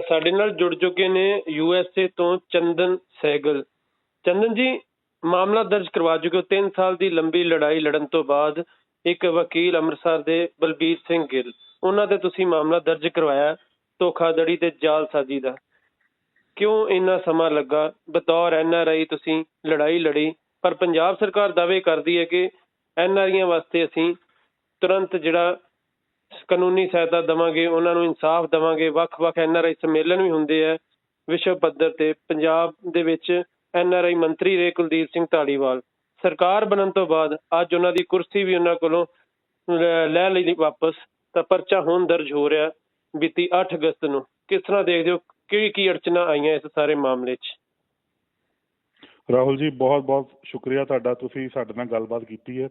ਸਾਡੇ ਨਾਲ ਜੁੜ ਚੁੱਕੇ ਨੇ ਯੂਐਸਏ ਤੋਂ ਚੰਦਨ ਸਹਿਗਲ ਚੰਦਨ ਜੀ, ਮਾਮਲਾ ਦਰਜ ਕਰਵਾ ਚੁੱਕੇ ਹੋ। 3 ਸਾਲ ਦੀ ਲੰਬੀ ਲੜਾਈ ਲੜਨ ਤੋਂ ਬਾਅਦ ਇੱਕ ਵਕੀਲ ਅੰਮ੍ਰਿਤਸਰ ਦੇ ਬਲਬੀਰ ਸਿੰਘ ਗਿੱਲ। ਉਹਨਾਂ ਤੇ ਤੁਸੀਂ ਮਾਮਲਾ ਦਰਜ ਕਰਵਾਇਆ ਧੋਖਾਧੜੀ ਤੇ ਜਾਲਸਾਜ਼ੀ ਦਾ। ਕਿਉਂ ਇੰਨਾ ਸਮਾਂ ਲੱਗਾ? ਬਤੌਰ ਐਨਆਰਆਈ ਤੁਸੀਂ ਲੜਾਈ ਲੜੀ, ਪਰ ਪੰਜਾਬ ਸਰਕਾਰ ਦਾਅਵੇ ਕਰਦੀ ਹੈ ਕਿ ਐਨਆਰਆਈਆਂ ਵਾਸਤੇ ਅਸੀਂ ਤੁਰੰਤ ਜਿਹੜਾ ਕਾਨੂੰਨੀ ਸਹਾਇਤਾ ਦਵਾਂਗੇ, ਉਹਨਾਂ ਨੂੰ ਇਨਸਾਫ ਦਵਾਂਗੇ, ਵੱਖ-ਵੱਖ ਐਨਆਰਆਈ ਸੰਮੇਲਨ ਵੀ ਹੁੰਦੇ ਆ, ਵਿਸ਼ਵ ਪੱਧਰ ਤੇ ਪੰਜਾਬ ਦੇ ਵਿੱਚ ਐਨਆਰਆਈ ਮੰਤਰੀ ਰਹੇ ਕੁਲਦੀਪ ਸਿੰਘ ਢਾਲੀਵਾਲ ਸਰਕਾਰ ਬਣਨ ਤੋਂ ਬਾਅਦ ਅੱਜ ਉਹਨਾਂ ਦੀ ਕੁਰਸੀ ਵੀ ਉਹਨਾਂ ਕੋਲੋਂ ਲੈ ਲਈ ਵਾਪਸ, ਤਾਂ ਪਰਚਾ ਹੁਣ ਦਰਜ ਹੋ ਰਿਹਾ ਬੀਤੀ 8 ਅਗਸਤ ਨੂੰ। ਕਿਸ ਤਰ੍ਹਾਂ ਦੇਖਦੇ ਹੋ ਕਿਹੜੀ ਕੀ ਅੜਚਣਾ ਆਈਆਂ ਇਸ ਸਾਰੇ ਮਾਮਲੇ 'ਚ? ਰਾਹੁਲ ਜੀ ਬਹੁਤ ਬਹੁਤ ਸ਼ੁਕਰੀਆ ਤੁਹਾਡਾ, ਤੁਸੀਂ ਸਾਡੇ ਨਾਲ ਗੱਲਬਾਤ ਕੀਤੀ ਹੈ।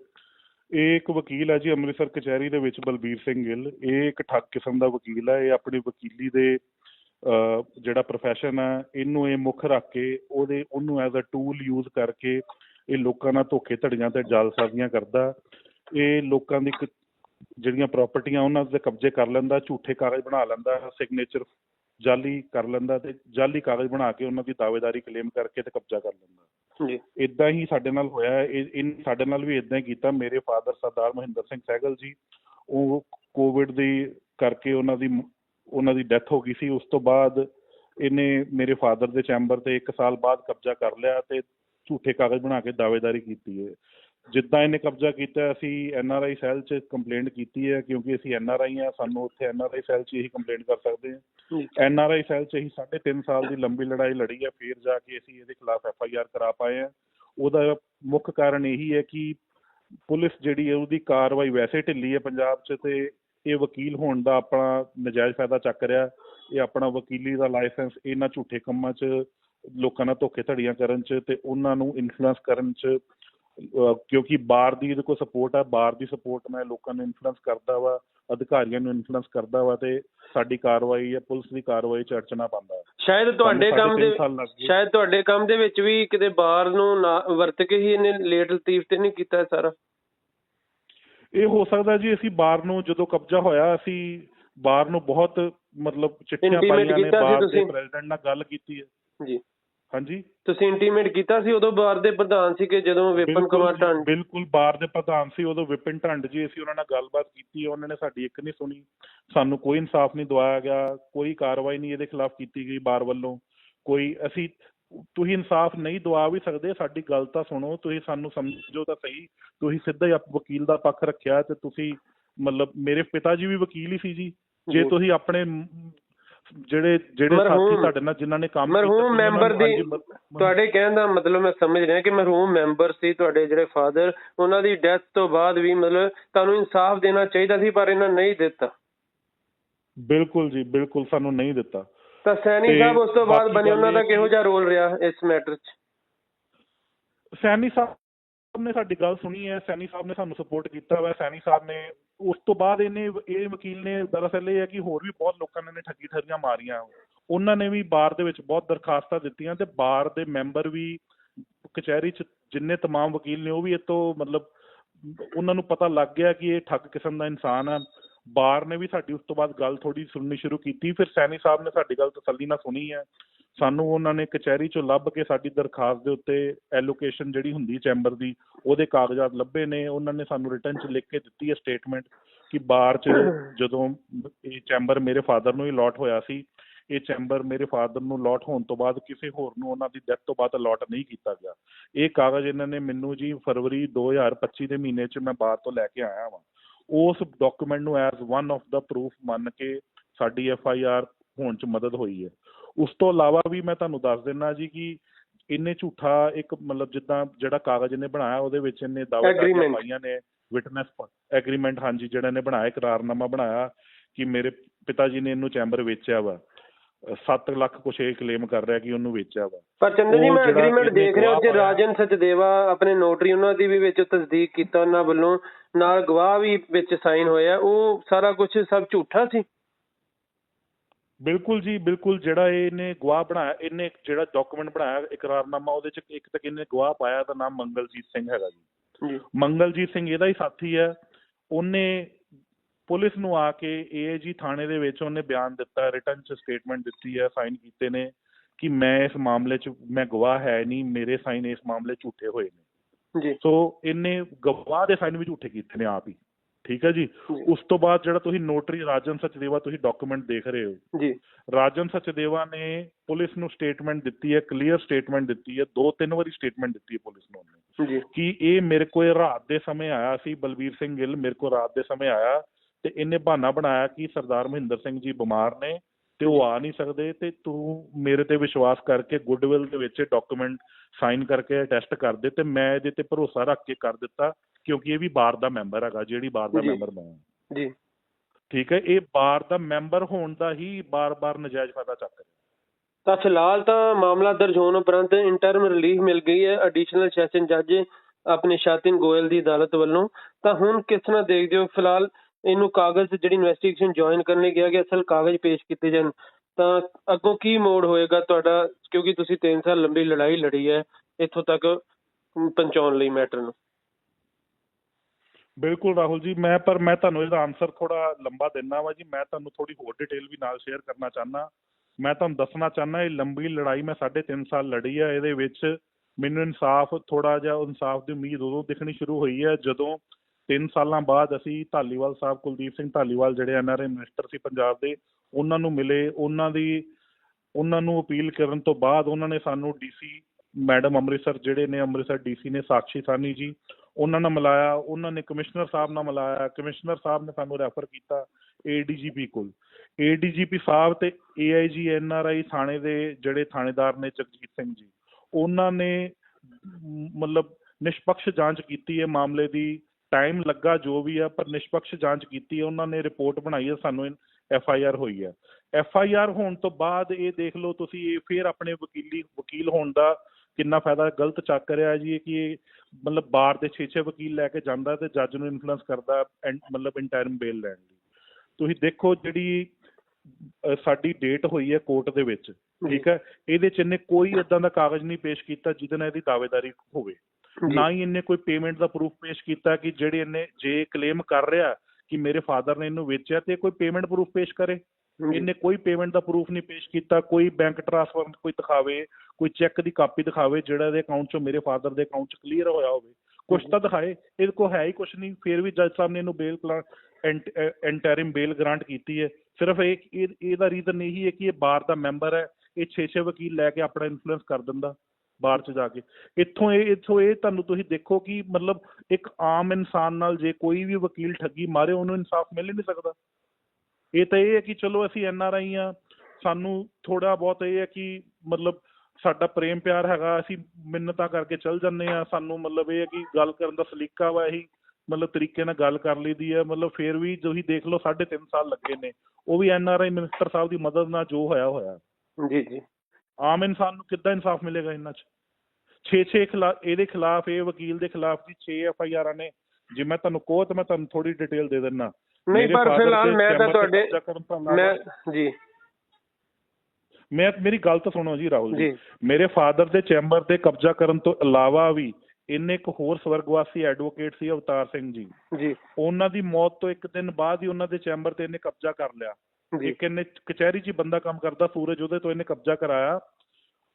ਇਹ ਇੱਕ ਵਕੀਲ ਹੈ ਜੀ ਅੰਮ੍ਰਿਤਸਰ ਕਚਹਿਰੀ ਦੇ ਵਿੱਚ, ਬਲਬੀਰ ਸਿੰਘ ਗਿੱਲ। ਇਹ ਇੱਕ ਠੱਗ ਕਿਸਮ ਦਾ ਵਕੀਲ ਹੈ ਇਹ ਆਪਣੀ ਵਕੀਲੀ ਦੇ ਜਿਹੜਾ profession ਹੈ ਇਹਨੂੰ ਇਹ ਮੁੱਖ ਰੱਖ ਕੇ ਉਹਦੇ, ਉਹਨੂੰ ਐਜ਼ ਅ ਟੂਲ ਯੂਜ਼ ਕਰਕੇ ਇਹ ਲੋਕਾਂ ਨਾਲ ਧੋਖੇ ਧੜੀਆਂ ਤੇ ਜਾਲਸਾਜ਼ੀਆਂ ਕਰਦਾ। ਇਹ ਲੋਕਾਂ ਦੀ ਜਿਹੜੀਆਂ ਪ੍ਰਾਪਰਟੀਆਂ ਉਹਨਾਂ ਦੇ ਕਬਜ਼ੇ ਕਰ ਲੈਂਦਾ, ਝੂਠੇ ਕਾਗਜ਼ ਬਣਾ ਲੈਂਦਾ ਸਿਗਨੇਚਰ ਜਾਲੀ ਕਰ ਲੈਂਦਾ ਤੇ ਜਾਲੀ ਕਾਗਜ਼ ਬਣਾ ਕੇ ਉਹਨਾਂ ਦੀ ਦਾਅਵੇਦਾਰੀ ਕਲੇਮ ਕਰਕੇ ਤੇ ਕਬਜ਼ਾ ਕਰ ਲੈਂਦਾ। ਜੀ। ਇਦਾਂ ਹੀ ਸਾਡੇ ਨਾਲ ਹੋਇਆ ਹੈ। ਇਹ ਸਾਡੇ ਨਾਲ ਵੀ ਇਦਾਂ ਹੀ ਕੀਤਾ। ਮੇਰੇ ਫਾਦਰ ਸਰਦਾਰ ਮਹਿੰਦਰ ਸਿੰਘ ਸਹਿਗਲ ਜੀ ਉਹ ਕੋਵਿਡ ਦੀ ਕਰਕੇ ਉਹਨਾਂ ਦੀ ਉਹਨਾਂ ਦੀ ਡੈਥ ਹੋ ਗਈ ਸੀ। ਉਸ ਤੋਂ ਬਾਅਦ ਇਹਨੇ ਮੇਰੇ ਫਾਦਰ ਦੇ ਚੈਂਬਰ ਤੇ 1 ਸਾਲ ਬਾਅਦ ਕਬਜ਼ਾ ਕਰ ਲਿਆ ਤੇ ਝੂਠੇ ਕਾਗਜ਼ ਬਣਾ ਕੇ ਦਾਅਵੇਦਾਰੀ ਕੀਤੀ ਹੈ। ਜਿੱਦਾਂ ਇਹਨੇ ਕਬਜ਼ਾ ਕੀਤਾ ਅਸੀਂ ਐਨ ਆਰ ਆਈ ਸੈੱਲ 'ਚ ਕੰਪਲੇਂਟ ਕੀਤੀ ਹੈ ਕਿਉਂਕਿ ਅਸੀਂ ਐਨ ਆਰ ਆਈ ਆ ਸਾਨੂੰ ਉੱਥੇ ਐਨ ਆਰ ਆਈ ਸੈੱਲ 'ਚ ਇਹੀ ਕੰਪਲੇਂਟ ਕਰ ਸਕਦੇ ਹਾਂ। ਐਨ ਆਰ ਆਈ ਸੈੱਲ 'ਚ ਅਸੀਂ ਸਾਢੇ ਤਿੰਨ ਸਾਲ ਦੀ ਲੰਬੀ ਲੜਾਈ ਲੜੀ ਹੈ ਫਿਰ ਜਾ ਕੇ ਅਸੀਂ ਇਹਦੇ ਖਿਲਾਫ ਐਫ ਆਈ ਆਰ ਕਰਾ ਪਾਏ ਹਾਂ। ਉਹਦਾ ਮੁੱਖ ਕਾਰਨ ਇਹੀ ਹੈ ਕਿ ਪੁਲਿਸ ਜਿਹੜੀ ਹੈ ਉਹਦੀ ਕਾਰਵਾਈ ਵੈਸੇ ਢਿੱਲੀ ਹੈ ਪੰਜਾਬ 'ਚ ਤੇ ਇਹ ਵਕੀਲ ਹੋਣ ਦਾ ਆਪਣਾ ਨਜਾਇਜ਼ ਫਾਇਦਾ ਚੱਕ ਰਿਹਾ। ਇਹ ਆਪਣਾ ਵਕੀਲੀ ਦਾ ਲਾਇਸੈਂਸ ਇਹਨਾਂ ਝੂਠੇ ਕੰਮਾਂ 'ਚ ਲੋਕਾਂ ਨਾਲ ਧੋਖੇ ਧੜੀਆਂ ਕਰਨ 'ਚ ਤੇ ਉਹਨਾਂ ਨੂੰ ਇਨਫਲੂਐਂਸ ਕਰਨ 'ਚ ਕਿਉਂਕਿ ਬਾਰ ਦੀ ਇਹਦੇ ਕੋਲ ਸਪੋਰਟ ਹੈ ਬਾਰ ਦੀ ਸਪੋਰਟ ਨਾਲ ਲੋਕਾਂ ਨੂੰ ਇਨਫਲੂਐਂਸ ਕਰਦਾ ਵਾ ਅਧਿਕਾਰੀਆਂ ਨੂੰ ਇਨਫਲੂਐਂਸ ਕਰਦਾ ਵਾ ਤੇ ਸਾਡੀ ਕਾਰਵਾਈ ਜਾਂ ਪੁਲਿਸ ਦੀ ਕਾਰਵਾਈ 'ਚ ਅੜਚਣਾ ਪਾਉਂਦਾ ਸ਼ਾਇਦ ਤੁਹਾਡੇ ਕੰਮ ਦੇ। ਸ਼ਾਇਦ ਤੁਹਾਡੇ ਕੰਮ ਦੇ ਵਿੱਚ ਵੀ ਕਿਤੇ ਬਾਹਰ ਨੂੰ ਵਰਤ ਕੇ ਹੀ ਇਹਨੇ ਲੇਟ ਲਤੀਫ ਤੇ ਨਹੀਂ ਕੀਤਾ ਸਾਰਾ ਇਹ ਹੋ ਸਕਦਾ ਜੀ ਅਸੀਂ ਬਾਰ ਨੂੰ ਜਦੋਂ ਕਬਜ਼ਾ ਹੋਇਆ ਅਸੀਂ ਬਾਰ ਨੂੰ ਬਹੁਤ ਮਤਲਬ ਚਿੱਠੀਆਂ ਪਾਈਆਂ ਨੇ ਬਾਰ ਦੇ? ਪ੍ਰੈਜ਼ੀਡੈਂਟ ਨਾਲ ਗੱਲ ਕੀਤੀ ਹੈ ਜੀ ਹਾਂਜੀ। ਤੁਸੀਂ ਇੰਟੀਮੇਟ ਕੀਤਾ ਸੀ ਉਦੋਂ ਬਾਹਰ ਦੇ ਪ੍ਰਧਾਨ ਸੀ ਕਿ ਜਦੋਂ ਵਿਪਨ ਕੁਮਾਰ ਢੰਡ ਬਿਲਕੁਲ ਬਾਰ ਦੇ ਪ੍ਰਧਾਨ ਸੀ ਉਦੋਂ ਵਿਪਿਨ ਢੰਡ ਜੀ ਅਸੀਂ ਉਹਨਾਂ ਨਾਲ ਗੱਲਬਾਤ ਕੀਤੀ ਉਹਨਾਂ ਨੇ ਸਾਡੀ ਇੱਕ ਨਹੀਂ ਸੁਣੀ। ਸਾਨੂੰ ਕੋਈ ਇਨਸਾਫ ਨਹੀਂ ਦਵਾਇਆ ਗਿਆ ਕੋਈ ਕਾਰਵਾਈ ਨਹੀਂ ਇਹਦੇ ਖਿਲਾਫ ਕੀਤੀ ਗਈ ਬਾਰ ਵੱਲੋਂ। ਕੋਈ ਅਸੀਂ ਤੁਸੀਂ ਇਨਸਾਫ ਨਹੀਂ ਦਵਾ ਵੀ ਸਕਦੇ ਸਾਡੀ ਗੱਲ ਤਾਂ ਸੁਣੋ ਤੁਸੀਂ ਸਾਨੂੰ ਸਮਝੋ ਤਾਂ ਸਹੀ। ਤੁਸੀਂ ਸਿੱਧਾ ਹੀ ਆਪ ਵਕੀਲ ਦਾ ਪੱਖ ਰੱਖਿਆ ਤੇ ਤੁਸੀਂ ਮਤਲਬ ਮੇਰੇ ਪਿਤਾ ਜੀ ਵੀ ਵਕੀਲ ਹੀ ਸੀ ਜੀ। ਜੇ। ਤੁਸੀਂ ਆਪਣੇ ਜਿਹੜੇ ਜਿਹੜੇ ਸਾਥੀ ਤੁਹਾਡੇ ਨਾਲ ਜਿਨ੍ਹਾਂ ਨੇ ਕੰਮ ਕੀਤਾ ਮਰਹੂਮ ਮੈਂਬਰ ਦੀ ਤੁਹਾਡੇ ਕਹਿਣ ਦਾ ਮਤਲਬ ਮੈਂ ਸਮਝ ਰਿਹਾ ਕਿ ਮਰਹੂਮ ਮੈਂਬਰ ਸੀ ਤੁਹਾਡੇ ਜਿਹੜੇ ਫਾਦਰ ਉਹਨਾਂ ਦੀ ਡੈਥ ਤੋਂ ਬਾਅਦ ਵੀ ਮਤਲਬ ਤੁਹਾਨੂੰ ਇਨਸਾਫ ਦੇਣਾ ਚਾਹੀਦਾ ਸੀ ਪਰ ਇਹਨਾਂ ਨਹੀਂ ਦਿੱਤਾ। ਬਿਲਕੁਲ ਜੀ ਬਿਲਕੁਲ ਸਾਨੂੰ ਨਹੀਂ ਦਿੱਤਾ। ਤਾਂ ਸੈਣੀ ਸਾਹਿਬ ਉਸ ਤੋਂ ਬਾਅਦ ਬਣੇ ਉਹਨਾਂ ਦਾ ਕਿਹੋ ਜਿਹਾ ਰੋਲ ਰਿਹਾ ਇਸ ਮੈਟਰ 'ਚ? ਸੈਣੀ ਸਾਹਿਬ ਨੇ ਸਾਡੀ ਗੱਲ ਸੁਣੀ ਹੈ ਸੈਣੀ ਸਾਹਿਬ ਨੇ ਸਾਨੂੰ ਸਪੋਰਟ ਕੀਤਾ ਵਾ ਸੈਣੀ ਸਾਹਿਬ ਨੇ ਉਸ ਤੋਂ ਬਾਅਦ ਇਹਨੇ ਇਹ ਵਕੀਲ ਨੇ ਦਰਅਸਲ ਇਹ ਹੈ ਕਿ ਹੋਰ ਵੀ ਬਹੁਤ ਲੋਕਾਂ ਨੇ ਇਹਨੇ ਠੱਗੀ ਠੱਗੀਆਂ ਮਾਰੀਆਂ ਉਹਨਾਂ ਨੇ ਵੀ ਬਾਰ ਦੇ ਵਿੱਚ ਬਹੁਤ ਦਰਖਾਸਤਾਂ ਦਿੱਤੀਆਂ ਤੇ ਬਾਰ ਦੇ ਮੈਂਬਰ ਵੀ ਕਚਹਿਰੀ 'ਚ ਜਿੰਨੇ तमाम ਵਕੀਲ ਨੇ ਉਹ ਵੀ ਇਹ ਤੋਂ ਮਤਲਬ ਉਹਨਾਂ ਨੂੰ ਪਤਾ ਲੱਗ ਗਿਆ ਕਿ ਇਹ ਠੱਗ ਕਿਸਮ ਦਾ ਇਨਸਾਨ ਹੈ ਬਾਰ ਨੇ ਵੀ ਸਾਡੀ ਉਸ ਤੋਂ ਬਾਅਦ ਗੱਲ ਥੋੜੀ ਸੁਣਨੀ ਸ਼ੁਰੂ ਕੀਤੀ ਫਿਰ ਸੈਣੀ ਸਾਹਿਬ ਨੇ ਸਾਡੀ ਗੱਲ ਤਸੱਲੀ ਨਾਲ ਸੁਣੀ ਹੈ ਸਾਨੂੰ ਉਹਨਾਂ ਨੇ ਕਚਹਿਰੀ ਚੋਂ ਲੱਭ ਕੇ ਸਾਡੀ ਦਰਖਾਸਤ ਦੇ ਉੱਤੇ ਐਲੋਕੇਸ਼ਨ ਜਿਹੜੀ ਹੁੰਦੀ ਚੈਂਬਰ ਦੀ, ਉਹਦੇ ਕਾਗਜ਼ਾਤ ਲੱਭੇ ਨੇ, ਉਹਨਾਂ ਨੇ ਸਾਨੂੰ ਰਿਟਰਨ ਚ ਲਿਖ ਕੇ ਦਿੱਤੀ ਹੈ ਸਟੇਟਮੈਂਟ ਕਿ ਬਾਰ ਚ ਜਦੋਂ ਇਹ ਚੈਂਬਰ ਮੇਰੇ ਫਾਦਰ ਨੂੰ ਹੀ ਅਲਾਟ ਹੋਇਆ ਸੀ, ਇਹ ਚੈਂਬਰ ਮੇਰੇ ਫਾਦਰ ਨੂੰ ਅਲਾਟ ਹੋਣ ਤੋਂ ਬਾਅਦ ਕਿਸੇ ਹੋਰ ਨੂੰ ਉਹਨਾਂ ਦੀ ਡੈਥ ਤੋਂ ਬਾਅਦ ਅਲਾਟ ਨਹੀਂ ਕੀਤਾ ਗਿਆ। ਇਹ ਕਾਗਜ਼ ਇਹਨਾਂ ਨੇ ਮੈਨੂੰ ਜੀ ਫਰਵਰੀ 2025 ਦੇ ਮਹੀਨੇ ਚ ਮੈਂ ਬਾਹਰ ਤੋਂ ਲੈ ਕੇ ਆਇਆ ਵਾਂ। ਉਸ ਡਾਕੂਮੈਂਟ ਨੂੰ as one of the proof ਮੰਨ ਕੇ ਸਾਡੀ ਐਫ ਆਈ ਆਰ ਹੋਣ ਚ ਮਦਦ ਹੋਈ ਹੈ। ਉਸ ਤੋਂ ਇਲਾਵਾ ਵੀ ਮੈਂ ਤੁਹਾਨੂੰ ਦੱਸ ਦਿੰਦਾ ਜੀ ਕਿ ਇਹਨੇ ਝੂਠਾ ਇੱਕ ਮਤਲਬ ਜਿੱਦਾਂ ਜਿਹੜਾ ਕਾਗਜ਼ ਇਹਨੇ ਬਣਾਇਆ ਉਹਦੇ ਵਿੱਚ ਇਹਨੇ Agreement. ਪਾਈਆਂ ਨੇ ਵਿਟਨੈਸ ਐਗਰੀਮੈਂਟ ਹਾਂਜੀ ਜਿਹੜਾ ਇਹਨੇ ਬਣਾਇਆ ਇਕਰਾਰਨਾਮਾ ਬਣਾਇਆ ਕਿ ਮੇਰੇ ਪਿਤਾ ਜੀ ਨੇ ਇਹਨੂੰ ਚੈਂਬਰ ਵੇਚਿਆ ਵਾ। 7 ਲੱਖ ਕੁਛ ਇਹ ਕਲੇਮ ਕਰ ਰਿਹਾ ਕਿ ਉਹਨੂੰ ਵੇਚਿਆ ਵਾ। ਪਰ ਚੰਦਰ ਜੀ ਮੈਂ ਐਗਰੀਮੈਂਟ ਦੇਖ ਰਿਹਾ ਪਾਇਆ- ਰਾਜਨ ਸਚਦੇਵਾ ਆਪਣੇ ਨੋਟਰੀ ਉਹਨਾਂ ਦੀ ਵੀ ਵਿੱਚ ਤਸਦੀਕ ਕੀਤਾ ਉਹਨਾਂ ਵੱਲੋਂ ਨਾਲ ਗਵਾਹ ਵੀ ਵਿੱਚ ਸਾਈਨ ਹੋਇਆ ਉਹ ਸਾਰਾ ਕੁਝ ਸਭ ਝੂਠਾ ਸੀ? ਬਿਲਕੁਲ ਜੀ ਬਿਲਕੁਲ ਜਿਹੜਾ ਇਹਨੇ ਗਵਾਹ ਬਣਾਇਆ ਇਹਨੇ ਜਿਹੜਾ ਡਾਕੂਮੈਂਟ ਬਣਾਇਆ ਇਕਰਾਰਨਾਮਾ ਉਹਦੇ ਚ ਇੱਕ ਤੱਕ ਇਹਨੇ ਗਵਾਹ ਪਾਇਆ ਦਾ ਨਾਮ ਮੰਗਲਜੀਤ ਸਿੰਘ ਹੈਗਾ ਜੀ। ਮੰਗਲਜੀਤ ਸਿੰਘ ਇਹਦਾ ਹੀ ਸਾਥੀ ਹੈ। ਉਹਨੇ ਪੁਲਿਸ ਨੂੰ ਆ ਕੇ ਏਜੀ ਥਾਣੇ ਦੇ ਵਿੱਚ ਉਹਨੇ ਬਿਆਨ ਦਿੱਤਾ ਰਿਟਰਨ ਚ ਸਟੇਟਮੈਂਟ ਦਿੱਤੀ ਹੈ ਸਾਈਨ ਕੀਤੇ ਨੇ ਕਿ ਮੈਂ ਇਸ ਮਾਮਲੇ 'ਚ ਮੈਂ ਗਵਾਹ ਹੈ ਨਹੀਂ ਮੇਰੇ ਸਾਈਨ ਇਸ ਮਾਮਲੇ ਝੂਠੇ ਹੋਏ ਨੇ। ਜੀ। ਸੋ ਇਹਨੇ ਗਵਾਹ ਦੇ ਸਾਈਨ ਵੀ ਝੂਠੇ ਕੀਤੇ ਨੇ ਆਪ ਹੀ। ਠੀਕ ਹੈ ਜੀ। ਉਸ ਤੋਂ ਬਾਅਦ ਜਿਹੜਾ ਤੁਸੀਂ ਨੋਟਰੀ ਰਾਜਨ ਸਚਦੇਵਾ ਤੁਸੀਂ ਡਾਕੂਮੈਂਟ ਦੇਖ ਰਹੇ ਹੋ। ਜੀ। ਰਾਜਨ ਸਚਦੇਵਾ ਨੇ ਪੁਲਿਸ ਨੂੰ ਸਟੇਟਮੈਂਟ ਦਿੱਤੀ ਹੈ ਕਲੀਅਰ ਸਟੇਟਮੈਂਟ ਦਿੱਤੀ ਹੈ ਦੋ ਤਿੰਨ ਵਾਰੀ ਸਟੇਟਮੈਂਟ ਦਿੱਤੀ ਹੈ ਪੁਲਿਸ ਨੂੰ ਉਹਨੇ। ਜੀ। ਕਿ ਇਹ ਮੇਰੇ ਕੋਲ ਰਾਤ ਦੇ ਸਮੇਂ ਆਇਆ ਸੀ ਬਲਬੀਰ ਸਿੰਘ ਗਿੱਲ ਮੇਰੇ ਕੋਲ ਰਾਤ ਦੇ ਸਮੇਂ ਆਇਆ ਤੇ ਇਹਨੇ ਬਹਾਨਾ ਬਣਾਇਆ ਕਿ ਸਰਦਾਰ ਮਹਿੰਦਰ ਸਿੰਘ ਜੀ ਬਿਮਾਰ ਨੇ ਤੇ ਉਹ ਆ ਨਹੀਂ ਸਕਦੇ ਤੇ ਤੂੰ ਮੇਰੇ ਤੇ ਵਿਸ਼ਵਾਸ ਕਰਕੇ ਗੁੱਡਵਿਲ ਦੇ ਵਿੱਚ ਡਾਕੂਮੈਂਟ ਸਾਈਨ ਕਰਕੇ ਟੈਸਟ ਕਰ ਦੇ ਤੇ ਮੈਂ ਇਹਦੇ ਤੇ ਭਰੋਸਾ ਰੱਖ ਕੇ ਕਰ ਦਿੱਤਾ ਕਿਉਂਕਿ ਇਹ ਵੀ ਬਾਰ ਦਾ ਮੈਂਬਰ ਹੈਗਾ ਜਿਹੜੀ ਬਾਰ ਦਾ। ਮੈਂਬਰ ਮੈਂ। ਜੀ ਠੀਕ ਹੈ ਇਹ ਬਾਰ ਦਾ ਮੈਂਬਰ ਹੋਣ ਦਾ ਹੀ ਬਾਰ-ਬਾਰ ਨਜਾਇਜ਼ ਫਾਇਦਾ ਚੱਕ ਰਿਹਾ ਤਾਂ ਫਿਲਹਾਲ ਤਾਂ ਮਾਮਲਾ ਦਰਜ ਹੋਣ ਉਪਰੰਤ ਇੰਟਰਮ ਰਿਲੀਫ ਮਿਲ ਗਈ ਹੈ ਐਡੀਸ਼ਨਲ ਸੈਸ਼ਨ ਜੱਜ ਆਪਣੇ ਸ਼ਾਤਿਨ ਗੋਇਲ ਦੀ ਅਦਾਲਤ ਵੱਲੋਂ ਤਾਂ ਹੁਣ ਕਿਸ ਤਰ੍ਹਾਂ ਦੇਖਦੇ ਹੋ ਫਿਲਹਾਲ ਇਹਨੂੰ ਕਾਗਜ਼ ਜਿਹੜੀ ਇਨਵੈਸਟੀਗੇਸ਼ਨ ਜੁਆਇਨ ਕਰਨ ਲਈ ਗਿਆ ਗਿਆ, ਅਸਲ ਕਾਗਜ਼ ਪੇਸ਼ ਕੀਤੇ ਜਾਣ, ਤਾਂ ਅੱਗੋਂ ਕੀ ਮੋੜ ਹੋਏਗਾ ਤੁਹਾਡਾ? ਕਿਉਂਕਿ ਤੁਸੀਂ 3 ਸਾਲ ਲੰਬੀ ਲੜਾਈ ਲੜੀ ਹੈ, ਇੱਥੋਂ ਤੱਕ ਪਹੁੰਚਾਉਣ ਲਈ ਮੈਟਰ ਨੂੰ। ਬਿਲਕੁਲ ਰਾਹੁਲ ਜੀ, ਮੈਂ ਪਰ ਮੈਂ ਤੁਹਾਨੂੰ ਇਹਦਾ ਆਨਸਰ ਥੋੜਾ ਲੰਬਾ ਦਿੰਦਾ ਵਾ ਜੀ, ਮੈਂ ਤੁਹਾਨੂੰ ਥੋੜੀ ਹੋਰ ਡਿਟੇਲ ਵੀ ਨਾਲ ਸ਼ੇਅਰ ਕਰਨਾ ਚਾਹਨਾ ਮੈਂ ਤੁਹਾਨੂੰ ਦੱਸਣਾ ਚਾਹਨਾ ਇਹ ਲੰਬੀ ਲੜਾਈ ਮੈਂ 3.5 ਸਾਲ ਲੜੀ ਆ ਇਹਦੇ ਵਿੱਚ ਮੈਨੂੰ ਇਨਸਾਫ ਥੋੜਾ ਜਿਹਾ ਇਨਸਾਫ ਦੀ ਉਮੀਦ ਉਦੋਂ ਦਿਖਣੀ ਸ਼ੁਰੂ ਹੋਈ ਹੈ, ਜਦੋਂ ਤਿੰਨ ਸਾਲਾਂ ਬਾਅਦ ਅਸੀਂ ਢਾਲੀਵਾਲ ਸਾਹਿਬ ਕੁਲਦੀਪ ਸਿੰਘ ਢਾਲੀਵਾਲ ਜਿਹੜੇ ਐਨਆਰਏ ਮਿਨਿਸਟਰ ਸੀ ਪੰਜਾਬ ਦੇ, ਉਹਨਾਂ ਨੂੰ ਮਿਲੇ, ਉਹਨਾਂ ਦੀ, ਉਹਨਾਂ ਨੂੰ ਅਪੀਲ ਕਰਨ ਤੋਂ ਬਾਅਦ ਉਹਨਾਂ ਨੇ ਸਾਨੂੰ ਡੀਸੀ ਮੈਡਮ ਅੰਮ੍ਰਿਤਸਰ, ਜਿਹੜੇ ਨੇ ਅੰਮ੍ਰਿਤਸਰ ਡੀਸੀ ਨੇ ਸਾਕਸ਼ੀ ਸਾਨੀ ਜੀ, ਉਹਨਾਂ ਨਾਲ ਮਿਲਾਇਆ, ਉਹਨਾਂ ਨੇ ਕਮਿਸ਼ਨਰ ਸਾਹਿਬ ਨਾਲ ਮਿਲਾਇਆ, ਕਮਿਸ਼ਨਰ ਸਾਹਿਬ ਨੇ ਸਾਨੂੰ ਰੈਫਰ ਕੀਤਾ ਏਡੀਜੀਪੀ ਕੋਲ। ਏਡੀਜੀਪੀ ਸਾਹਿਬ ਤੇ ਏਆਈਜੀ ਐਨਆਰਆਈ ਥਾਣੇ ਦੇ ਜਿਹੜੇ ਥਾਣੇਦਾਰ ਨੇ ਜਗਜੀਤ ਸਿੰਘ ਜੀ, ਉਹਨਾਂ ਨੇ ਮਤਲਬ ਨਿਸ਼ਪਕਸ਼ ਜਾਂਚ ਕੀਤੀ ਹੈ ਮਾਮਲੇ ਦੀ ਟਾਈਮ ਲੱਗਾ ਜੋ ਵੀ ਆ, ਪਰ ਨਿਸ਼ਪਕਸ਼ ਜਾਂਚ ਕੀਤੀ ਹੈ ਉਹਨਾਂ ਨੇ ਰਿਪੋਰਟ ਬਣਾਈ ਹੈ ਸਾਨੂੰ ਐਫ ਆਈ ਆਰ ਹੋਈ ਹੈ ਐਫ ਆਈ ਆਰ ਹੋਣ ਤੋਂ ਬਾਅਦ ਇਹ ਦੇਖ ਲਓ ਤੁਸੀਂ, ਇਹ ਫਿਰ ਆਪਣੇ ਵਕੀਲੀ ਵਕੀਲ ਹੋਣ ਦਾ ਕਿੰਨਾ ਫਾਇਦਾ, ਗਲਤ ਚੱਕ ਰਿਹਾ ਜੀ ਕਿ ਮਤਲਬ ਬਾਰ ਦੇ 6-6 ਵਕੀਲ ਲੈ ਕੇ ਜਾਂਦਾ ਤੇ ਜੱਜ ਨੂੰ ਇਨਫਲੂਐਂਸ ਕਰਦਾ ਐਂਡ ਮਤਲਬ ਇੰਟਰਮ ਬੇਲ ਲੈਣ ਦੀ ਤੁਸੀਂ ਦੇਖੋ ਜਿਹੜੀ ਸਾਡੀ ਡੇਟ ਹੋਈ ਹੈ ਕੋਰਟ ਦੇ ਵਿੱਚ, ਠੀਕ ਹੈ ਇਹਦੇ ਚ ਇਹਨੇ ਕੋਈ ਇਦਾਂ ਦਾ ਕਾਗਜ਼ ਨਹੀਂ ਪੇਸ਼ ਕੀਤਾ ਜਿਹਦੇ ਨਾਲ ਇਹਦੀ ਦਾਅਵੇਦਾਰੀ ਹੋਵੇ। ਨਾ ਹੀ ਇਹਨੇ ਕੋਈ ਪੇਮੈਂਟ ਦਾ ਪ੍ਰੂਫ ਪੇਸ਼ ਕੀਤਾ ਕਿ ਜਿਹੜੇ ਇਹਨੇ ਜੇ ਕਲੇਮ ਕਰ ਰਿਹਾ ਕਿ ਮੇਰੇ ਫਾਦਰ ਨੇ ਇਹਨੂੰ ਵੇਚਿਆ ਤੇ ਕੋਈ ਪੇਮੈਂਟ ਪ੍ਰੂਫ ਪੇਸ਼ ਕਰੇ। ਇਹਨੇ ਕੋਈ ਪੇਮੈਂਟ ਦਾ ਪ੍ਰੂਫ ਨਹੀਂ ਪੇਸ਼ ਕੀਤਾ ਕੋਈ ਬੈਂਕ ਟ੍ਰਾਂਸਫਰ ਕੋਈ ਦਿਖਾਵੇ ਕੋਈ ਚੈੱਕ ਦੀ ਕਾਪੀ ਦਿਖਾਵੇ ਜਿਹੜਾ ਇਹਦੇ ਅਕਾਊਂਟ ਚੋਂ ਮੇਰੇ ਫਾਦਰ ਦੇ ਅਕਾਊਂਟ ਚ ਕਲੀਅਰ ਹੋਇਆ ਹੋਵੇ। ਕੁਛ ਤਾਂ ਦਿਖਾਏ ਇਹਦੇ ਕੋਲ ਹੈ ਹੀ ਕੁਛ ਨਹੀਂ ਫਿਰ ਵੀ ਜੱਜ ਸਾਹਿਬ ਨੇ ਇਹਨੂੰ ਬੇਲ ਐਂਟਰਿਮ ਬੇਲ ਗ੍ਰਾਂਟ ਕੀਤੀ ਹੈ। ਸਿਰਫ ਇਹ ਇਹ- ਇਹਦਾ ਰੀਜ਼ਨ ਇਹੀ ਹੈ ਕਿ ਇਹ ਬਾਰ ਦਾ ਮੈਂਬਰ ਹੈ ਇਹ 6-6 ਵਕੀਲ ਲੈ ਕੇ ਆਪਣਾ ਇਨਫਲੂਐਂਸ ਕਰ ਦਿੰਦਾ। ਬਾਹਰ ਚ ਜਾ ਕੇ। ਇੱਥੋਂ ਇਹ ਇੱਥੋਂ ਇਹ ਤੁਹਾਨੂੰ ਤੁਸੀਂ ਦੇਖੋ ਕਿ ਮਤਲਬ ਇੱਕ ਆਮ ਇਨਸਾਨ ਨਾਲ ਜੇ ਕੋਈ ਵੀ ਵਕੀਲ ਠੱਗੀ ਮਾਰੇ, ਉਹਨੂੰ ਇਨਸਾਫ ਮਿਲ ਹੀ ਨਹੀਂ ਸਕਦਾ। ਇਹ ਤਾਂ ਇਹ ਹੈ ਕਿ ਚਲੋ ਅਸੀਂ ਐਨ ਆਰ ਆਈ ਆ, ਸਾਨੂੰ ਥੋੜਾ ਬਹੁਤ ਇਹ ਹੈ ਕਿ ਮਤਲਬ ਸਾਡਾ ਪ੍ਰੇਮ ਪਿਆਰ ਹੈਗਾ, ਅਸੀਂ ਮਿੰਨਤਾਂ ਕਰਕੇ ਚੱਲ ਜੰਨੇ ਆ। ਸਾਨੂੰ ਮਤਲਬ ਇਹ ਹੈ ਕਿ ਗੱਲ ਕਰਨ ਦਾ ਸਲੀਕਾ ਵਾ ਇਹੀ, ਮਤਲਬ ਤਰੀਕੇ ਨਾਲ ਗੱਲ ਕਰ ਲਈਦੀ ਆ। ਮਤਲਬ ਫੇਰ ਵੀ ਤੁਸੀਂ ਦੇਖ ਲਓ 3.5 ਸਾਲ ਲੱਗੇ ਨੇ। ਉਹ ਵੀ ਐਨ ਆਰ ਆਈ ਮਿਨਿਸਟਰ ਸਾਹਿਬ ਦੀ ਮਦਦ ਨਾਲ ਜੋ ਹੋਇਆ ਹੋਇਆ। ਜੀ ਜੀ। ਆਮ ਇਨਸਾਨ ਨੂੰ ਕਿੱਦਾਂ ਇਨਸਾਫ ਮਿਲੇਗਾ ਇਹਨਾਂ 'ਚ? 6-6 ਖਿਲਾਫ ਇਹਦੇ ਖਿਲਾਫ ਇਹ ਵਕੀਲ ਦੇ ਖਿਲਾਫ ਜੀ 6 ਐਫ ਆਈ ਆਰਾਂ ਨੇ ਜੇ ਮੈਂ ਤੁਹਾਨੂੰ ਕਹੋ ਤਾਂ ਮੈਂ ਤੁਹਾਨੂੰ ਥੋੜੀ ਡਿਟੇਲ ਦੇ ਦਿੰਨਾ ਨਹੀਂ ਪਰ ਫਿਲਹਾਲ ਮੈਂ ਤਾਂ ਤੁਹਾਡੇ ਮੈਂ ਜੀ। ਮੈਂ ਮੇਰੀ ਗੱਲ ਤਾਂ ਸੁਣੋ ਜੀ ਰਾਹੁਲ ਜੀ। ਮੇਰੇ ਫਾਦਰ ਦੇ ਚੈਂਬਰ ਤੇ ਕਬਜ਼ਾ ਕਰਨ ਤੋਂ ਇਲਾਵਾ ਵੀ ਇਹਨੇ ਇੱਕ ਹੋਰ ਸਵਰਗਵਾਸੀ ਐਡਵੋਕੇਟ ਸੀ ਅਵਤਾਰ ਸਿੰਘ ਜੀ। ਜੀ। ਉਹਨਾਂ ਦੀ ਮੌਤ ਤੋਂ ਇੱਕ ਦਿਨ ਬਾਅਦ ਹੀ ਉਹਨਾਂ ਦੇ ਚੈਂਬਰ ਤੇ ਇਹਨੇ ਕਬਜ਼ਾ ਕਰ ਲਿਆ। ਇੱਕ ਇਹਨੇ ਕਚਹਿਰੀ 'ਚ ਬੰਦਾ ਕੰਮ ਕਰਦਾ ਸੂਰਜ ਉਹਦੇ ਤੋਂ ਇਹਨੇ ਕਬਜ਼ਾ ਕਰਾਇਆ।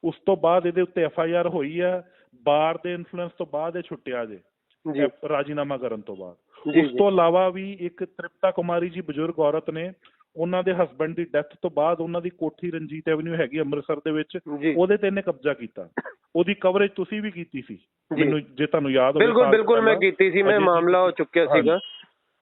ਉਸ ਤੋਂ ਬਾਅਦ ਇਹਦੇ ਉੱਤੇ ਐਫ ਆਈ ਆਰ ਹੋਈ ਹੈ ਬਾਰ ਦੇ ਇਨਫਲੂਐਂਸ ਤੋਂ ਬਾਅਦ ਇਹ ਛੁੱਟਿਆ ਜੇ ਰਾਜੀਨਾਮਾ ਕਰਨ ਤੋਂ ਬਾਅਦ ਉਸ ਤੋਂ ਇਲਾਵਾ ਵੀ ਇੱਕ ਤ੍ਰਿਪਤਾ ਕੁਮਾਰੀ ਜੀ ਬਜ਼ੁਰਗ ਔਰਤ ਨੇ ਉਹਨਾਂ ਦੇ ਹਸਬੰਡ ਦੀ ਡੈਥ ਤੋਂ ਬਾਅਦ ਉਹਨਾਂ ਦੀ ਕੋਠੀ ਰਣਜੀਤ ਐਵਨਿਊ ਹੈਗੀ ਅੰਮ੍ਰਿਤਸਰ ਦੇ ਵਿੱਚ ਉਹਦੇ ਤੇ ਇਹਨੇ ਕਬਜ਼ਾ ਕੀਤਾ ਉਹਦੀ ਕਵਰੇਜ ਤੁਸੀਂ ਵੀ ਕੀਤੀ ਸੀ। ਮੈਨੂੰ ਜੇ ਤੁਹਾਨੂੰ ਯਾਦ ਹੋਵੇ ਬਿਲਕੁਲ ਬਿਲਕੁਲ ਮੈਂ। ਕੀਤੀ ਸੀ ਮੈਂ ਮਾਮਲਾ ਹੋ ਚੁੱਕਿਆ। ਸੀਗਾ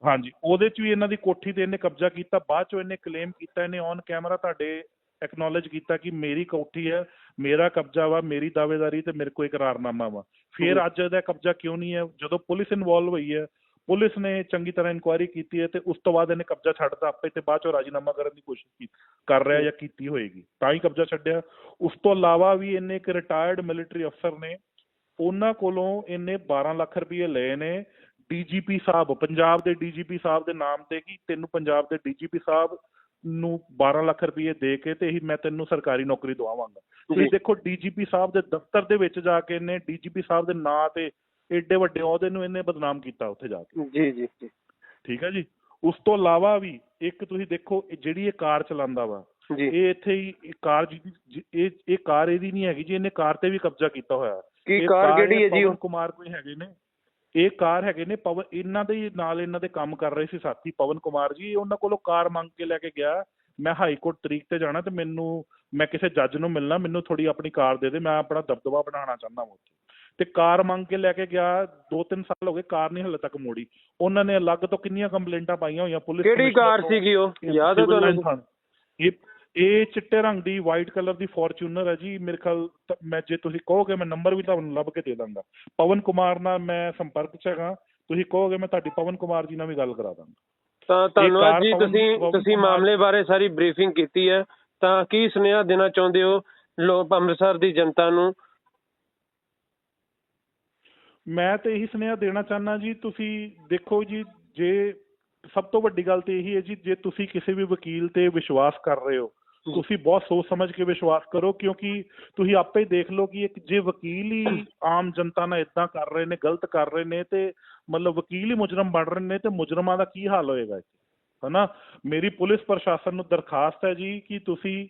ਹਾਂਜੀ ਉਹਦੇ ਚ ਵੀ ਇਹਨਾਂ ਦੀ ਕੋਠੀ ਤੇ ਇਹਨੇ ਕਬਜ਼ਾ ਕੀਤਾ ਬਾਅਦ ਚੋਂ ਇਹਨੇ ਕਲੇਮ ਕੀਤਾ ਇਹਨੇ ਔਨ ਕੈਮਰਾ ਤੁਹਾਡੇ ਐਕਨੋਲਜ ਕੀਤਾ ਕਿ ਮੇਰੀ ਕੋਠੀ ਹੈ ਮੇਰਾ ਕਬਜ਼ਾ ਵਾ ਮੇਰੀ ਦਾਅਵੇਦਾਰੀ ਤੇ ਮੇਰੇ ਕੋਲ ਇਕਰਾਰਨਾਮਾ ਵਾ। ਫਿਰ। ਅੱਜ ਇਹਦਾ ਕਬਜ਼ਾ ਕਿਉਂ ਨਹੀਂ ਹੈ? ਜਦੋਂ ਪੁਲਿਸ ਇਨਵੋਲਵ ਹੋਈ ਹੈ ਪੁਲਿਸ ਨੇ ਚੰਗੀ ਤਰ੍ਹਾਂ ਇਨਕੁਆਇਰੀ ਕੀਤੀ ਹੈ ਤੇ ਉਸ ਤੋਂ ਬਾਅਦ ਇਹਨੇ ਕਬਜ਼ਾ ਛੱਡਤਾ ਆਪੇ ਤੇ ਬਾਅਦ ਚੋਂ ਰਾਜੀਨਾਮਾ ਕਰਨ ਦੀ ਕੋਸ਼ਿਸ਼ ਕੀਤੀ ਕਰ ਰਿਹਾ ਜਾਂ ਕੀਤੀ ਹੋਏਗੀ। ਤਾਂ ਹੀ ਕਬਜ਼ਾ ਛੱਡਿਆ। ਉਸ ਤੋਂ ਇਲਾਵਾ ਵੀ ਇਹਨੇ ਇੱਕ ਰਿਟਾਇਰਡ ਮਿਲਟਰੀ ਅਫਸਰ ਨੇ ਉਹਨਾਂ ਕੋਲੋਂ ਇਹਨੇ 12 ਲੱਖ ਰੁਪਏ ਲਏ ਨੇ। ਡੀਜੀਪੀ ਸਾਹਿਬ ਪੰਜਾਬ ਦੇ ਡੀਜੀਪੀ ਸਾਹਿਬ ਦੇ ਨਾਮ ਤੇ ਕਿ? ਤੈਨੂੰ ਪੰਜਾਬ ਦੇ ਡੀਜੀਪੀ ਸਾਹਿਬ ਨੂੰ 12 ਲੱਖ ਰੁਪਏ ਦੇ ਕੇ ਤੇ ਹੀ ਮੈਂ ਤੈਨੂੰ ਸਰਕਾਰੀ ਨੌਕਰੀ ਦਵਾਵਾਂਗਾ। ਤੁਸੀਂ। ਦੇਖੋ ਡੀਜੀਪੀ ਸਾਹਿਬ ਦੇ ਦਫ਼ਤਰ ਦੇ ਵਿੱਚ ਜਾ ਕੇ ਇਹਨੇ ਡੀਜੀਪੀ ਸਾਹਿਬ ਦੇ ਨਾਂ ਤੇ ਏਡੇ ਵੱਡੇ ਅਹੁਦੇ ਨੂੰ ਇਹਨੇ ਬਦਨਾਮ ਕੀਤਾ ਉੱਥੇ ਜਾ ਕੇ। ਜੀ ਜੀ ਜੀ। ਠੀਕ ਹੈ ਜੀ? ਉਸ ਤੋਂ ਇਲਾਵਾ ਵੀ ਇੱਕ ਤੁਸੀਂ ਦੇਖੋ ਇਹ ਜਿਹੜੀ ਇਹ ਕਾਰ ਚਲਾਉਂਦਾ ਵਾ ਇਹ ਇੱਥੇ ਹੀ ਇਹ ਕਾਰ ਇਹ ਇਹ ਕਾਰ ਇਹਦੀ ਨਹੀਂ ਹੈਗੀ ਜੀ ਇਹਨੇ ਕਾਰ ਤੇ ਵੀ ਕਬਜ਼ਾ ਕੀਤਾ ਹੋਇਆ। ਕੀ ਇਹ ਕਾਰ ਕਿਹੜੀ ਹੈ ਜੀ ਕੁਮਾਰ ਕੋਈ ਹੈਗੇ ਨੇ। ਇਹ ਕਾਰ ਹੈਗੇ ਨੇ ਪਵਨ ਇਹਨਾਂ ਦੇ ਨਾਲ ਇਹਨਾਂ ਦੇ ਕੰਮ ਕਰ ਰਹੇ ਸੀ ਸਾਥੀ ਪਵਨ ਕੁਮਾਰ ਜੀ ਉਹਨਾਂ ਕੋਲੋਂ ਕਾਰ ਮੰਗ ਕੇ ਲੈ ਕੇ ਗਿਆ ਮੈਂ ਹਾਈ ਕੋਰਟ ਤਰੀਕ ਤੇ ਜਾਣਾ ਤੇ ਮੈਨੂੰ ਮੈਂ ਕਿਸੇ ਜੱਜ ਨੂੰ ਮਿਲਣਾ ਮੈਨੂੰ ਥੋੜੀ ਆਪਣੀ ਕਾਰ ਦੇ ਦੇ ਮੈਂ ਆਪਣਾ ਦਬਦਬਾ ਬਣਾਉਣਾ ਚਾਹੁੰਦਾ ਹਾਂ ਉੱਥੇ ਤੇ ਕਾਰ ਮੰਗ ਕੇ ਲੈ ਕੇ ਗਿਆ 2-3 ਸਾਲ ਹੋ ਗਏ ਕਾਰ ਨਹੀਂ ਹਲੇ ਤੱਕ ਮੋੜੀ ਉਹਨਾਂ ਨੇ ਅਲੱਗ ਤੋਂ ਕਿੰਨੀਆਂ ਕੰਪਲੇਂਟਾਂ ਪਾਈਆਂ ਹੋਈਆਂ ਪੁਲਿਸ ਕਿਹੜੀ ਕਾਰ। ਸੀਗੀ ਉਹ ਯਾਦ ਹੈ ਤੁਹਾਨੂੰ। ਇਹ ਇਹ ਚਿੱਟੇ ਰੰਗ ਦੀ ਵਾਈਟ ਕਲਰ ਦੀ ਫੋਰਚੂਨਰ ਹੈ ਜੀ ਮੇਰੇ ਖਿਆਲ ਤਾਂ ਮੈਂ ਜੇ ਤੁਸੀਂ ਕਹੋਗੇ ਮੈਂ ਨੰਬਰ ਵੀ ਤੁਹਾਨੂੰ ਲੱਭ ਕੇ ਦੇ ਦਾਂਗਾ। ਪਵਨ ਕੁਮਾਰ ਨਾਲ ਮੈਂ ਸੰਪਰਕ 'ਚ ਹੈਗਾ ਤੁਸੀਂ ਕਹੋਗੇ ਮੈਂ ਤੁਹਾਡੀ ਪਵਨ ਕੁਮਾਰ ਜੀ ਨਾਲ ਵੀ ਗੱਲ ਕਰਾ ਦਾਂਗਾ। ਤਾਂ ਧੰਨਵਾਦ ਕਾਰ ਜੀ ਪਵਨ- ਤੁਸੀਂ ਪਵਨ ਤੁਸੀਂ ਕੁਮਾਰ- ਮਾਮਲੇ ਬਾਰੇ ਸਾਰੀ ਬਰੀਫਿੰਗ ਕੀਤੀ ਹੈ। ਤਾਂ ਕੀ ਸੁਨੇਹਾ ਦੇਣਾ ਚਾਹੁੰਦੇ ਹੋ ਲੋਕ ਅੰਮ੍ਰਿਤਸਰ ਦੀ ਜਨਤਾ ਨੂੰ? ਮੈਂ ਤੇ ਇਹੀ ਸੁਨੇਹਾ ਦੇਣਾ ਚਾਹਨਾ ਜੀ ਤੁਸੀਂ ਦੇਖੋ ਜੀ ਜੇ ਸਭ ਤੋਂ ਵੱਡੀ ਗੱਲ ਤੇ ਇਹੀ ਹੈ ਜੀ ਜੇ ਤੁਸੀਂ ਕਿਸੇ ਵੀ ਵਕੀਲ ਤੇ ਵਿਸ਼ਵਾਸ ਕਰ ਰਹੇ ਹੋ ਤੁਸੀਂ ਬਹੁਤ ਸੋਚ ਸਮਝ ਕੇ ਵਿਸ਼ਵਾਸ ਕਰੋ, ਕਿਉਂਕਿ ਤੁਸੀਂ ਆਪੇ ਹੀ ਦੇਖ ਲਓ ਕਿ ਇੱਕ ਜੇ ਵਕੀਲ ਹੀ ਆਮ ਜਨਤਾ ਨਾਲ ਇਦਾਂ ਕਰ ਰਹੇ ਨੇ, ਗਲਤ ਕਰ ਰਹੇ ਨੇ ਤੇ ਮਤਲਬ ਵਕੀਲ ਹੀ ਮੁਜਰਮ ਬਣ ਰਹੇ ਨੇ, ਤੇ ਮੁਜਰਮਾਂ ਦਾ ਕੀ ਹਾਲ ਹੋਏਗਾ ਹਨਾ? ਮੇਰੀ ਪੁਲਿਸ ਪ੍ਰਸ਼ਾਸਨ ਨੂੰ ਦਰਖਾਸਤ ਹੈ ਜੀ ਕਿ ਤੁਸੀਂ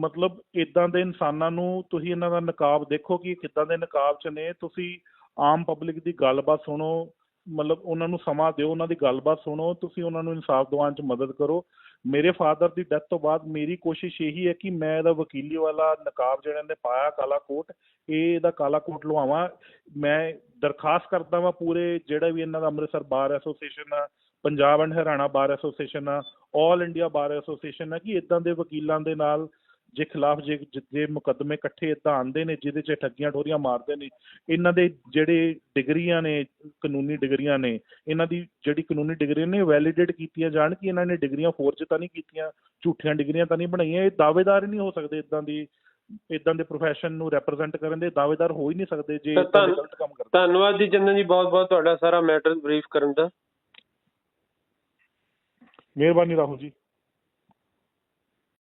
ਮਤਲਬ ਇਦਾਂ ਦੇ ਇਨਸਾਨਾਂ ਨੂੰ ਤੁਸੀਂ ਇਹਨਾਂ ਦਾ ਨਕਾਬ ਦੇਖੋ ਕਿ ਕਿੱਦਾਂ ਦੇ ਨਕਾਬ 'ਚ ਨੇ। ਤੁਸੀਂ ਆਮ ਪਬਲਿਕ ਦੀ ਗੱਲਬਾਤ ਸੁਣੋ, ਮਤਲਬ ਉਹਨਾਂ ਨੂੰ ਸਮਾਂ ਦਿਓ, ਉਹਨਾਂ ਦੀ ਗੱਲਬਾਤ ਸੁਣੋ, ਤੁਸੀਂ ਉਹਨਾਂ ਨੂੰ ਇਨਸਾਫ ਦਿਵਾਉਣ 'ਚ ਮਦਦ ਕਰੋ। ਮੇਰੇ ਫਾਦਰ ਦੀ ਡੈਥ ਤੋਂ ਬਾਅਦ ਮੇਰੀ ਕੋਸ਼ਿਸ਼ ਇਹੀ ਹੈ ਕਿ ਮੈਂ ਇਹਦਾ ਵਕੀਲੀ ਵਾਲਾ ਨਕਾਬ ਜਿਹੜਾ ਇਹਨੇ ਪਾਇਆ ਕਾਲਾ ਕੋਟ, ਇਹ ਇਹਦਾ ਕਾਲਾ ਕੋਟ ਲਵਾਵਾਂ। ਮੈਂ ਦਰਖਾਸਤ ਕਰਦਾ ਵਾਂ ਪੂਰੇ ਜਿਹੜਾ ਵੀ ਇਹਨਾਂ ਦਾ ਅੰਮ੍ਰਿਤਸਰ ਬਾਰ ਐਸੋਸੀਏਸ਼ਨ ਆ, Punjab and Haryana bar association ਆ ਆਲ ਇੰਡੀਆ ਬਾਰ ਐਸੋਸੀਏਸ਼ਨ ਆ ਕਿ ਇਦਾਂ ਦੇ ਵਕੀਲਾਂ ਦੇ ਨਾਲ ਜੇ ਖਿਲਾਫ ਜੇ ਜੇ ਮੁਕੱਦਮੇ ਇਕੱਠੇ ਇਦਾਂ ਆਉਂਦੇ ਨੇ ਜਿਹਦੇ 'ਚ ਠੱਗੀਆਂ ਠੋਰੀਆਂ ਮਾਰਦੇ ਨੇ ਇਹਨਾਂ ਦੇ ਜਿਹੜੇ ਡਿਗਰੀਆਂ ਨੇ ਕਾਨੂੰਨੀ ਡਿਗਰੀਆਂ ਨੇ ਇਹਨਾਂ ਦੀ ਜਿਹੜੀ ਕਾਨੂੰਨੀ ਡਿਗਰੀਆਂ ਨੇ ਵੈਲੀਡੇਟ ਕੀਤੀਆਂ ਜਾਣ ਕਿ ਇਹਨਾਂ ਨੇ ਡਿਗਰੀਆਂ ਫੋਰਜ ਤਾਂ ਨਹੀਂ ਕੀਤੀਆਂ ਝੂਠੀਆਂ ਡਿਗਰੀਆਂ ਤਾਂ ਨਹੀਂ ਬਣਾਈਆਂ ਇਹ ਦਾਅਵੇਦਾਰ ਹੀ ਨਹੀਂ ਹੋ ਸਕਦੇ ਇਦਾਂ ਦੀ ਇਦਾਂ ਦੇ ਪ੍ਰੋਫੈਸ਼ਨ ਨੂੰ ਰਿਪਰੈਜ਼ੈਂਟ ਕਰਨ ਦੇ ਦਾਅਵੇਦਾਰ ਹੋ ਹੀ ਨਹੀਂ ਸਕਦੇ ਜੇ ਗਲਤ ਕੰਮ ਕਰਦੇ। ਧੰਨਵਾਦ ਜੀ ਚੰਦਨ ਜੀ ਬਹੁਤ ਬਹੁਤ ਤੁਹਾਡਾ ਸਾਰਾ ਮੈਟਰ ਬਰੀਫ ਕਰਨ ਦਾ। ਮਿਹਰਬਾਨੀ ਰਾਹੁਲ ਜੀ।